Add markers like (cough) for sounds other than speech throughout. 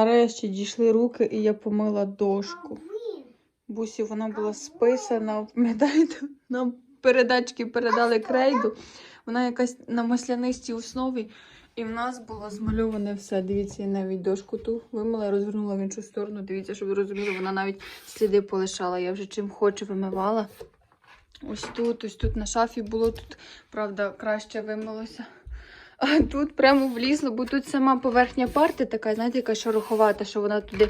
Нарешті дійшли руки, і я помила дошку. Бусі вона була списана, пам'ятаєте, нам передачки передали крейду. Вона якась на маслянистій основі. І в нас було змальоване все. Дивіться, я навіть дошку ту вимила, розвернула в іншу сторону. Дивіться, щоб ви розуміли, вона навіть сліди полишала. Я вже чим хоче вимивала. Ось тут, ось тут на шафі було, тут, правда, краще вимилося. А тут прямо влізло, бо тут сама поверхня парти така, знаєте, яка шероховата, що вона туди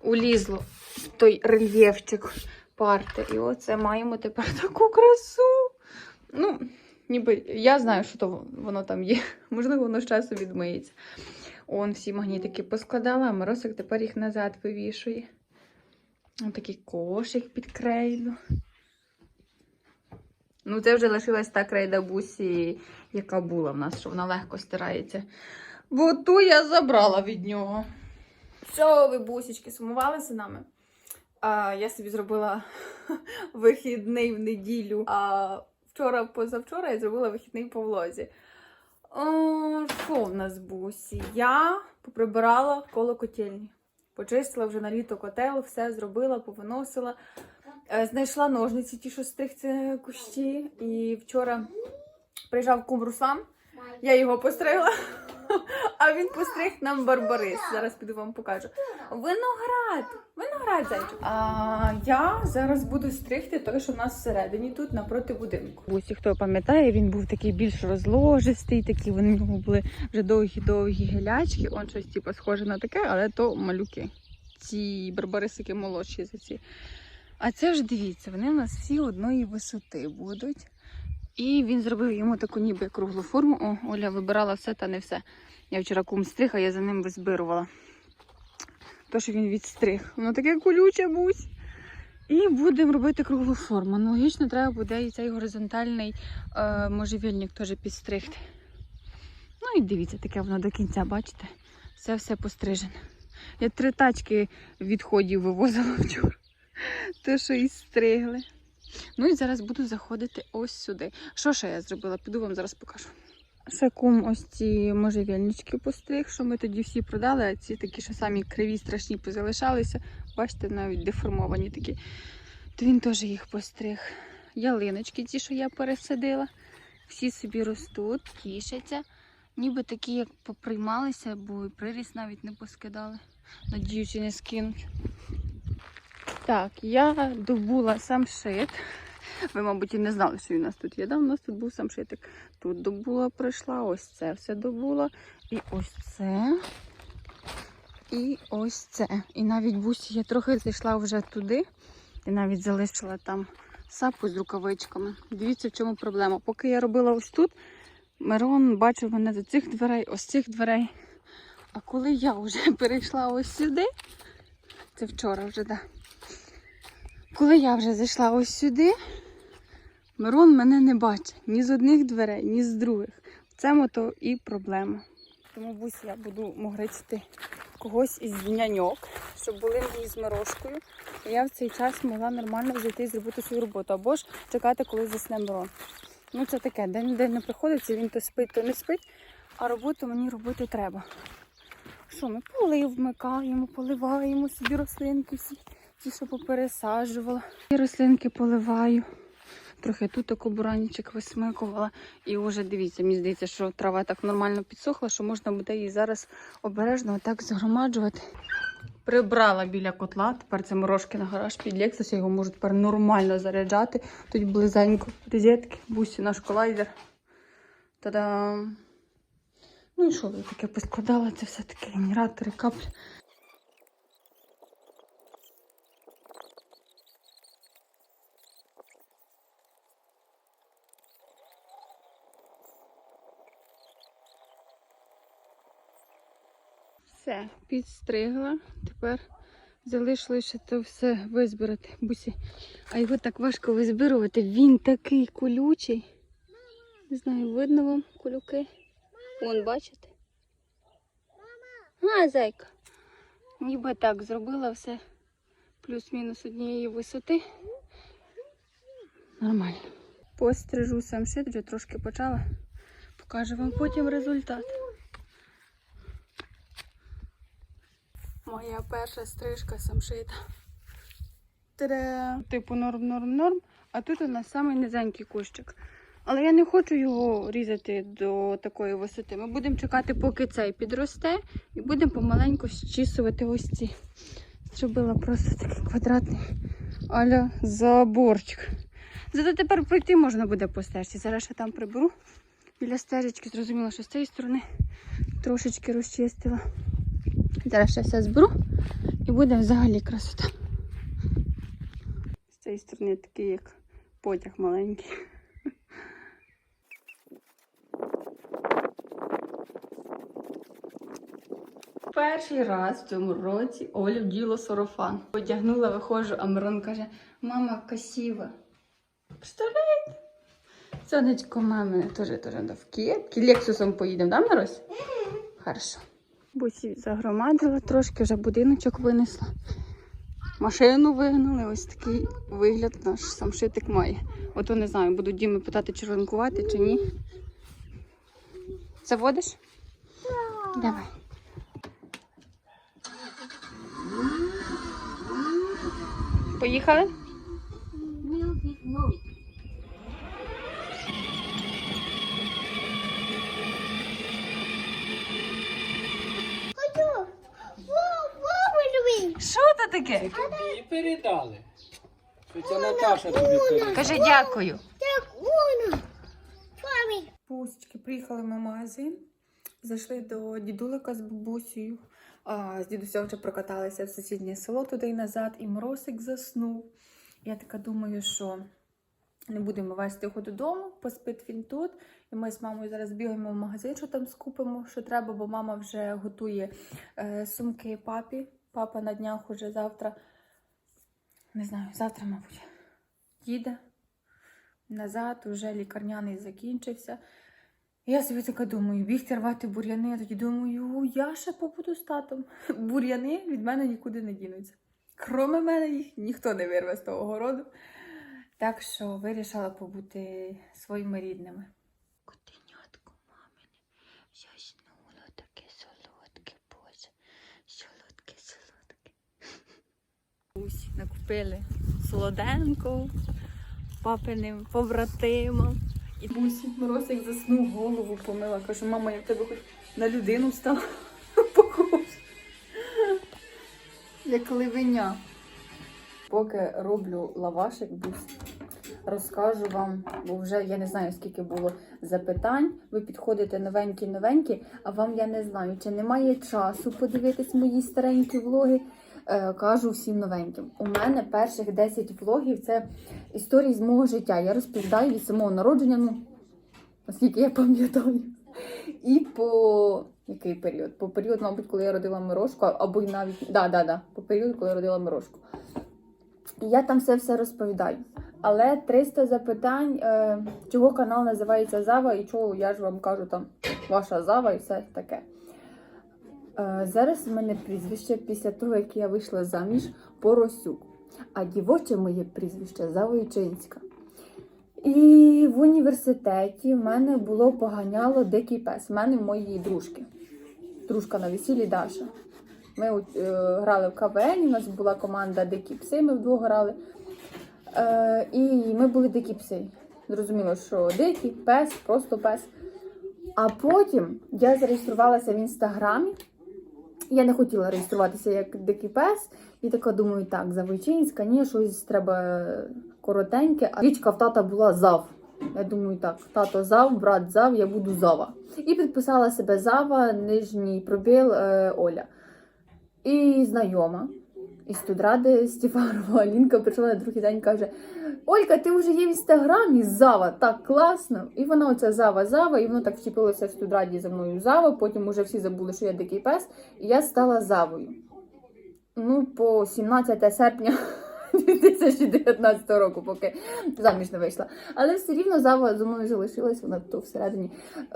улізло, в той рельєфчик парти. І оце маємо тепер (laughs) таку красу. Ну, ніби я знаю, що то воно там є. (laughs) Можливо, воно з часу відмиється. Он всі магнітики поскладала, а Миросик тепер їх назад вивішує. Ось такий кошик під крейду. Ну, це вже лишилась та крейда бусі, яка була в нас, що вона легко стирається. Бо ту я забрала від нього. Що ви, бусічки, сумували за нами? А, я собі зробила (laughs) вихідний в неділю. А вчора, позавчора я зробила вихідний по влозі. О, що в нас бусі? Я поприбирала коло котельні. Почистила вже на літо котел, все зробила, повиносила. Е, Знайшла ножниці, ті, що стригці кущі. І вчора приїжджав кум Руслан, я його постригла, (laughs) а він постриг нам барбарис. Зараз піду вам покажу. Виноград! Виноград, зайчик. А я зараз буду стригти той, що в нас всередині тут напроти будинку. Усі, хто пам'ятає, він був такий більш розложистий, такі вони в нього були вже довгі-довгі гілячки. Он щось типу, схоже на таке, але то малюки. Ці барбарисики молодші за ці. А це ж дивіться, вони в нас всі одної висоти будуть. І він зробив йому таку ніби круглу форму. О, Оля вибирала все та не все. Я вчора кум стриг, а я за ним визбирувала. То, що він відстриг. Воно таке колюче бусь. І будемо робити круглу форму. Аналогічно треба буде і цей горизонтальний е, можжевельник теж підстригти. Ну і дивіться, таке воно до кінця, бачите? Все все пострижене. Я три тачки відходів вивозила (laughs) вчора. (laughs) Те, що і стригли. Ну і зараз буду заходити ось сюди. Що ще я зробила? Піду вам зараз покажу. Ще кум ось ці можжевельнички постриг, що ми тоді всі продали, а ці такі, що самі криві, страшні позалишалися. Бачите, навіть деформовані такі. То він теж їх постриг. Ялиночки, ті, що я пересадила, всі собі ростуть, тішаться. Ніби такі, як поприймалися, бо і приріс навіть не поскидали. Надіюся, не скинуть. Так, я добула самшит. Ви, мабуть, і не знали, що у нас тут є. Да? У нас тут був самшитик. Тут добула прийшла, ось це все добула. І ось це. І ось це. І навіть бусі я трохи зайшла вже туди. І навіть залишила там сапу з рукавичками. Дивіться, в чому проблема. Поки я робила ось тут, Мирон бачив мене до цих дверей, ось цих дверей. А коли я вже (laughs) перейшла ось сюди, це вчора вже, так. Да. Коли я вже зайшла ось сюди, Мирон мене не бачить ні з одних дверей, ні з других. В цьому то і проблема. Тому бусь я буду могричити когось із няньок, щоб були мені з Мирошкою. І я в цей час могла нормально зайти і зробити свою роботу. Або ж чекати, коли засне Мирон. Ну це таке, день день не приходиться, він то спить, то не спить, а роботу мені робити треба. Що ми полив вмикаємо, поливаємо собі рослинки всі ті, що попересаджувала. І рослинки поливаю. Трохи тут таку висмикувала. І вже дивіться, мені здається, що трава так нормально підсохла, що можна буде її зараз обережно отак згромаджувати. Прибрала біля котла, тепер це морожки на гараж під Lexus, я його можу тепер нормально заряджати. Тут близенько розетки, бусі наш колайдер. Та-дам! Ну і що ви таке поскладала? Це все таки генератори, каплі. Все, підстригла. Тепер залишилося це все визбирати. Бусі. А його так важко визбирувати. Він такий колючий. Не знаю, видно вам колюки. Вон, бачите? А, зайка. Ніби так зробила все плюс-мінус однієї висоти. Нормально. Пострижу сам шит, вже трошки почала. Покажу вам потім результат. Моя перша стрижка самшита. Та-да! Типу норм, норм, норм. А тут у нас самий низенький кущик. Але я не хочу його різати до такої висоти. Ми будемо чекати, поки цей підросте, і будемо помаленьку щісувати ось ці. Зробила просто такий квадратний аля заборчик. Зато тепер пройти можна буде по стежці. Зараз я там приберу біля стежечки. Зрозуміла, що з цієї сторони трошечки розчистила. Зараз ще все зберу і буде взагалі красота. З цієї сторони такий, як потяг маленький. Перший раз в цьому році Оля вділа сарафан. Одягнула, виходжу, а Мирон каже: мама красива. Представляєте? Сонечко мами теж теж в кепці. Лексусом поїдемо, да, Мирось? Хорошо. Бусі загромадила трошки, вже будиночок винесла. Машину вигнали, ось такий вигляд наш самшитик має. Ото не знаю, буду Діми питати, чи ранкувати, чи ні. Заводиш? Давай. Поїхали? Це таке? Тобі передали. Що це Наташа тобі передала. Кажи дякую. Пусечки, приїхали ми в магазин, зайшли до дідулика з бабусею. А, з дідусем вже прокаталися в сусіднє село туди і назад, і Моросик заснув. Я така думаю, що не будемо вести його додому, поспить він тут. І ми з мамою зараз бігаємо в магазин, що там скупимо, що треба, бо мама вже готує е, сумки папі. Папа на днях уже завтра, не знаю, завтра, мабуть, їде назад, уже лікарняний закінчився. Я собі така думаю, бігти рвати бур'яни, а тоді думаю, я ще побуду з татом. (laughs) Бур'яни від мене нікуди не дінуться. Кроме мене їх ніхто не вирве з того городу. Так що вирішила побути своїми рідними. Накупили солоденьку папиним побратимам. І Бусі Моросик заснув, голову помила. Кажу, мама, я в тебе хоч на людину стала (laughs) похожа. Як ливеня. Поки роблю лавашик, розкажу вам, бо вже я не знаю, скільки було запитань. Ви підходите новенькі-новенькі, а вам я не знаю, чи немає часу подивитись мої старенькі влоги. Е, кажу всім новеньким. У мене перших 10 влогів це історії з мого життя. Я розповідаю від самого народження, ну, наскільки я пам'ятаю. І по який період? По період, мабуть, коли я родила Мирошку, або й навіть да, да, да, по період, коли я родила Мирошку. І я там все все розповідаю. Але 300 запитань, е, чого канал називається Зава, і чого я ж вам кажу там ваша зава і все таке. Е, зараз в мене прізвище після того, як я вийшла заміж Поросюк. А дівоче моє прізвище Завойчинська. І в університеті в мене було поганяло дикий пес. В мене моїй дружки. Дружка на весіллі Даша. Ми е, грали в КВН, у нас була команда Дикі пси, ми вдвох грали. Е, і ми були дикі пси. Зрозуміло, що дикий пес, просто пес. А потім я зареєструвалася в інстаграмі. Я не хотіла реєструватися як дикий пес, і така думаю, так, Завойчинська, ні, щось треба коротеньке. А річка в тата була зав. Я думаю, так, тато зав, брат зав, я буду зава. І підписала себе зава, нижній пробіл е, Оля. І знайома із студради Стефанова Алінка прийшла на другий день каже: Олька, ти вже є в інстаграмі Зава, так класно. І вона оця Зава Зава, і воно так вчепилося в студраді за мною Зава. Потім уже всі забули, що я дикий пес, і я стала Завою. Ну, по 17 серпня (laughs) 2019 року, поки заміж не вийшла. Але все рівно Зава за мною залишилась, вона то всередині.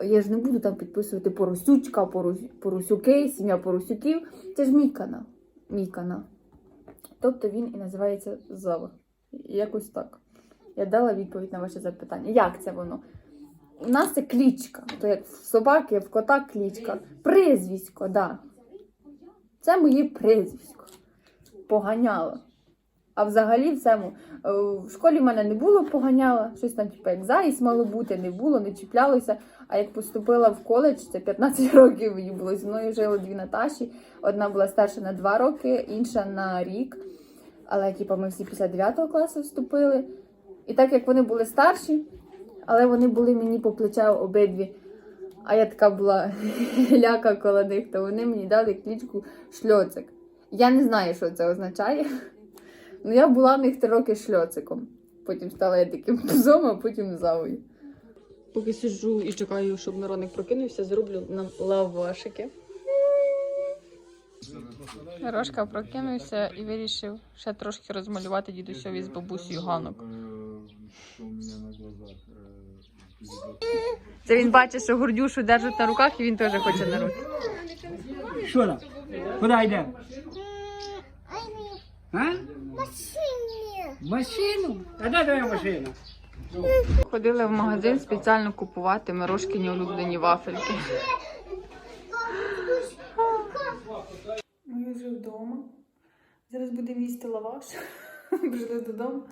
Я ж не буду там підписувати Поросючка, Поросюки, сім'я Поросюків. Це ж мій канал. Мій канал. Тобто він і називається Зава. Якось так. Я дала відповідь на ваше запитання. Як це воно? У нас це клічка. То як в собаки, в кота клічка. Прізвисько, да. Це моє призвісько. Поганяло. А взагалі в цьому е, в школі в мене не було поганяла, щось там, типу, як заїзд мало бути, не було, не чіплялося. А як поступила в коледж, це 15 (laughs) років мені було. Зі мною жили дві Наташі. Одна була старша на 2 роки, інша на рік. Але типу, ми всі після 9 класу вступили. І так як вони були старші, але вони були мені по плече обидві. А я така була (laughs) ляка коло них, то вони мені дали клічку шльоцик. Я не знаю, що це означає. Ну, я була в них три роки шльоциком. Потім стала я таким псом, а потім завою. Поки сиджу і чекаю, щоб Мироник прокинувся, зроблю нам лавашики. Мирошка прокинувся і вирішив ще трошки розмалювати дідусьові з бабусею ганок. Це він бачить, що гордюшу держать на руках, і він теж хоче на руки. Що? Куди йдемо? А? В Машину? А де твоя машина? Ходили в магазин спеціально купувати Мирошкині улюблені вафельки. Ми вже вдома. Зараз будемо їсти лаваш. (laughs) Прийшли додому.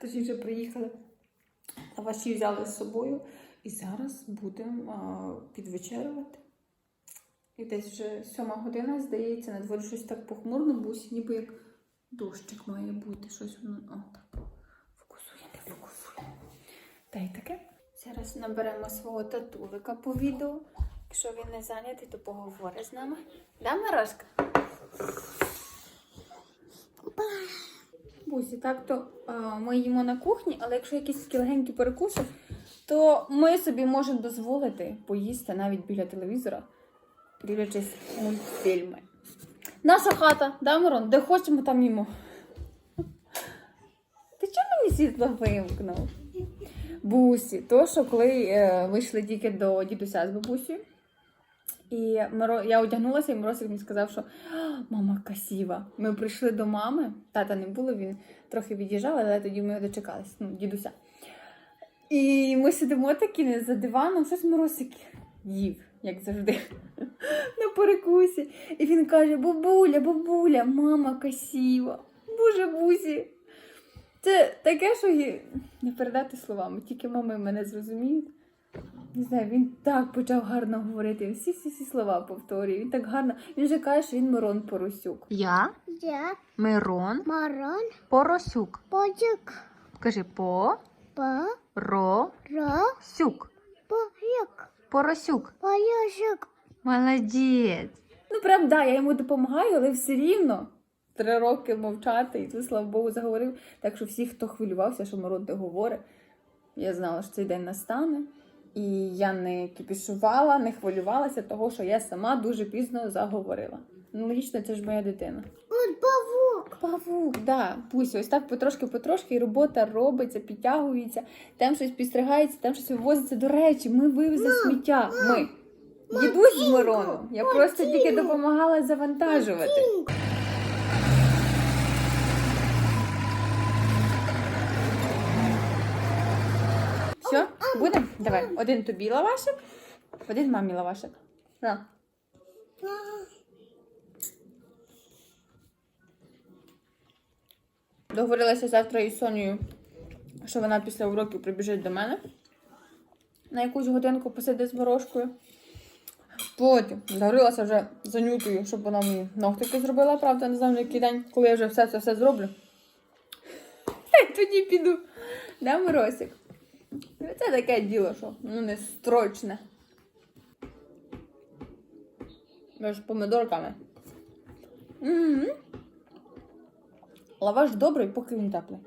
Точніше, приїхали. Лаваші взяли з собою. І зараз будемо підвечерювати. І десь вже сьома година, здається, на дворі щось так похмурно, бусі, ніби як дощик має бути. Щось воно. Так. Фокусує, не фокусує. Та й таке. Зараз наберемо свого татулика по відео. Якщо він не зайнятий, то поговори з нами. Да, Мирошка? Бусі, так то а, ми їмо на кухні, але якщо якісь такі легенькі перекуси, то ми собі можемо дозволити поїсти навіть біля телевізора, дивлячись мультфільми. Наша хата, да, Мирон? Де хочемо, там їмо. Ти чому мені світло вимкнув? Бусі, то що коли е, вийшли тільки до дідуся з бабусею, і Миро... я одягнулася, і Миросик мені сказав, що мама красива. Ми прийшли до мами, тата не було, він трохи від'їжджав, але тоді ми дочекались, ну, дідуся. І ми сидимо такі за диваном, щось Миросик їв, як завжди, на перекусі. І він каже: бабуля, бабуля, мама красива. Боже бусі. Це таке, що не передати словами, тільки мами мене зрозуміють. Не знаю, він так почав гарно говорити. Всі всі всі слова повторює. Він так гарно. Він же каже, що він Мирон Поросюк. Я Я Мирон Марон Поросюк. Пojok Кажи по По ро Ро сюк. Pojok Поросюк. Pojok Молодець. Ну, прям да, я йому допомагаю, але все рівно. Три роки мовчати, і тут, слава Богу, заговорив. Так що всі, хто хвилювався, що Мирон не говорить, я знала, що цей день настане. І я не кіпішувала, не хвилювалася, того, що я сама дуже пізно заговорила. Ну, логічно, це ж моя дитина. Павук, да, пусть ось так потрошки-потрошки, і робота робиться, підтягується, там щось підстригається, там щось вивозиться. До речі, ми вивезли сміття. Ми. Дідусь з Мироном. Я просто тільки допомагала завантажувати. Все, будемо? Давай, один тобі лавашик, один мамі лавашик. На. Договорилася завтра із Сонею, що вона після уроків прибіжить до мене. На якусь годинку посидить з ворожкою. Потім договорилася вже за нютою, щоб вона мені ногтики зробила, правда, не знаю на який день, коли я вже все це все зроблю. Тоді піду. Да, Миросик? Це таке діло, що ну не строчне. Помидорками. м Лаваш добрий, поки він теплий.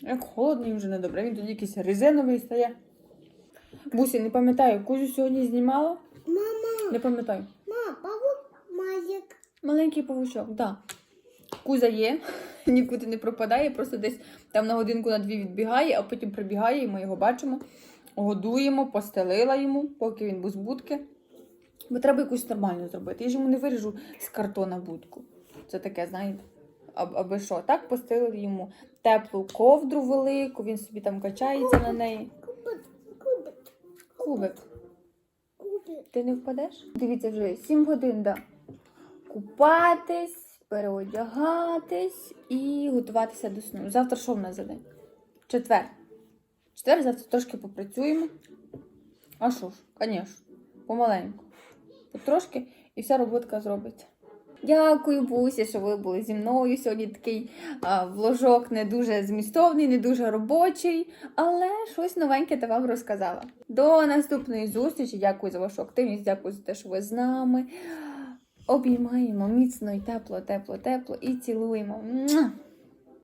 Як холодний, вже не добре. Він тоді якийсь резиновий стає. Бусі, не пам'ятаю, Кузю сьогодні знімала? Мама Не пам'ятаю. Ма павук Маєк Маленький павучок, так. Да. Кузя є, (laughs) нікуди не пропадає, просто десь там на годинку на дві відбігає, а потім прибігає, і ми його бачимо, годуємо, постелила йому, поки він був з будки. Бо треба якусь нормальну зробити. Я ж йому не виріжу з картона будку. Це таке, знаєте, аби що. Так постелили йому теплу ковдру велику, він собі там качається на неї. Кубик Кубик Кубик, ти не впадеш? Дивіться, вже 7 годин, да. купатись, переодягатись і готуватися до сну. Завтра що в нас за день? Четвер. Четвер, завтра трошки попрацюємо. А що ж, звісно, помаленьку. Потрошки і вся роботка зробиться. Дякую, Бусі, що ви були зі мною. Сьогодні такий а, вложок не дуже змістовний, не дуже робочий, але щось новеньке та вам розказала. До наступної зустрічі. Дякую за вашу активність, дякую за те, що ви з нами. Обіймаємо міцно і тепло, тепло, тепло і цілуємо.